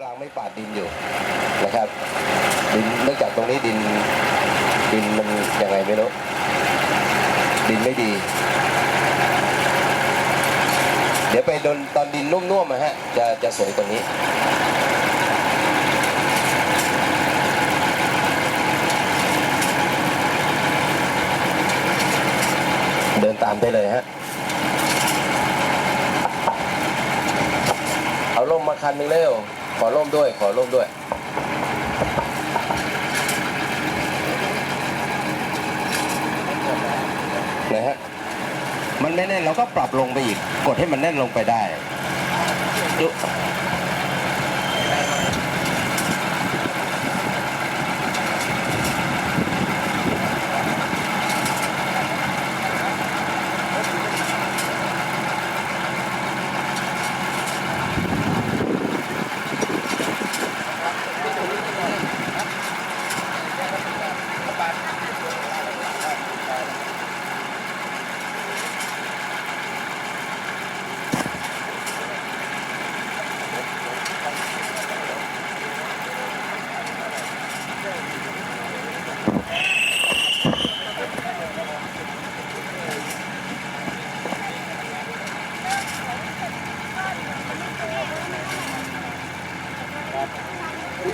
กลางไม่ปาดดินอยู่นะครับดินเนื่องจากตรงนี้ดินดินมันยังไงไม่รู้ดินไม่ดี เดี๋ยวไปโดนตอนดินนุ่มๆนะฮะจะจะสวยกว่านี้เดินตามได้เลยฮะ เอาร่มมาคันหนึงเร็ว ขอร่มด้วย ขอร่มด้วย นะฮะ มันไม่แน่นเราก็ปรับลงไปอีก กดให้มันแน่นลงไปได้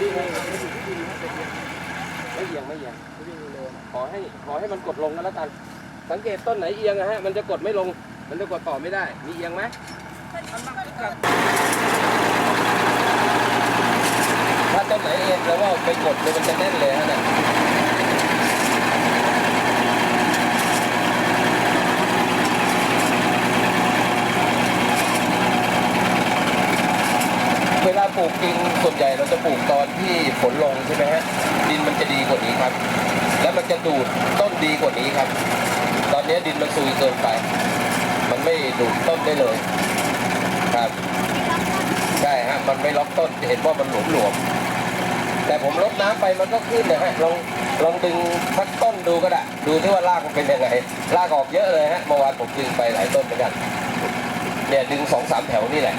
ดูไม่เอียงไม่เอียงขอให้ขอให้มันกดลงกันแล้วกัน สังเกตต้นไหนเอียงนะฮะ มันจะกดไม่ลง มันจะกดต่อไม่ได้ มีเอียงไหมถ้าต้นไหนเอียงแล้วว่าไปกดเลยมันจะแน่นเลยฮะเนี่ยเวลา ปลูกจริงส่วนใหญ่เราจะปลูกตอนที่ฝนลงใช่ไหมฮะดินมันจะดีกว่านี้ครับ แล้วมันจะดูดต้นดีกว่านี้ครับ ตอนนี้ดินมันซุยเกินไป มันไม่ดูดต้นได้เลยครับใช่ฮะมันไม่ล็อกต้นจะเห็นว่ามันหลวมหลวมแต่ผมลดน้ำไปมันก็ขึ้นนะฮะลองลองดึงสักต้นดูก็ได้ ดูที่ว่ารากมันเป็นยังไงรากออกเยอะเลยฮะเมื่อวานผมดึงไปหลายต้นเหมือนกันเนี่ยดึงสองสามแถวนี่แหละ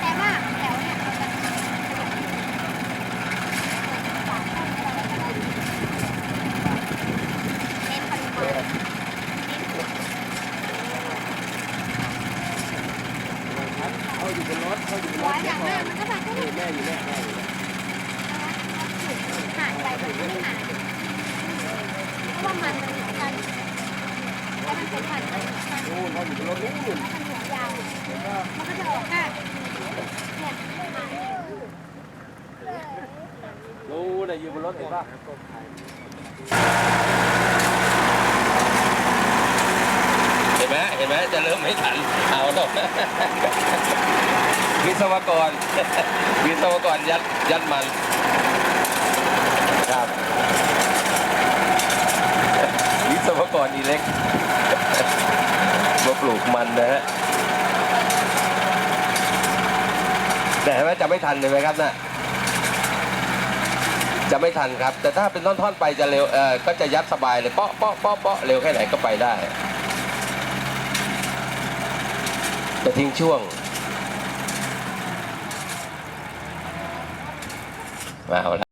แต่ว่าแถวเนี่ยเน้นปริมาณ เขาอยู่บนรถเขาอยู่บน หัวอย่างมากมันก็แบบก็แม่อยู่แม่แม่อยู่ห่างไปแบบไม่หางเพราะว่ามันมันเหมือนกันแล้วมันเป็นมันมันมันนู่นเขาอยู่บนรถนู่นมันหัวยาวมันก็จะออกแค่เนี่ยนู่นน่ะอยู่บนรถเห็นป่ะเห็นไหมเห็นไหมจะเริ่มไม่ทันเอาหรอกวิศวกร วิศวกรยัดยัดมันครับวิศวกรอีเล็กมาปลูกมันนะฮะแต่เห็นไหมจะไม่ทันเลยไหมครับน่ะจะไม่ทันครับ แต่ถ้าเป็นท่อนๆไปจะเร็วเออก็จะยัดสบายเลยเปาะเปาะเปาะเปาะเร็วแค่ไหนก็ไปได้ จะทิ้งช่วงมาเอาละ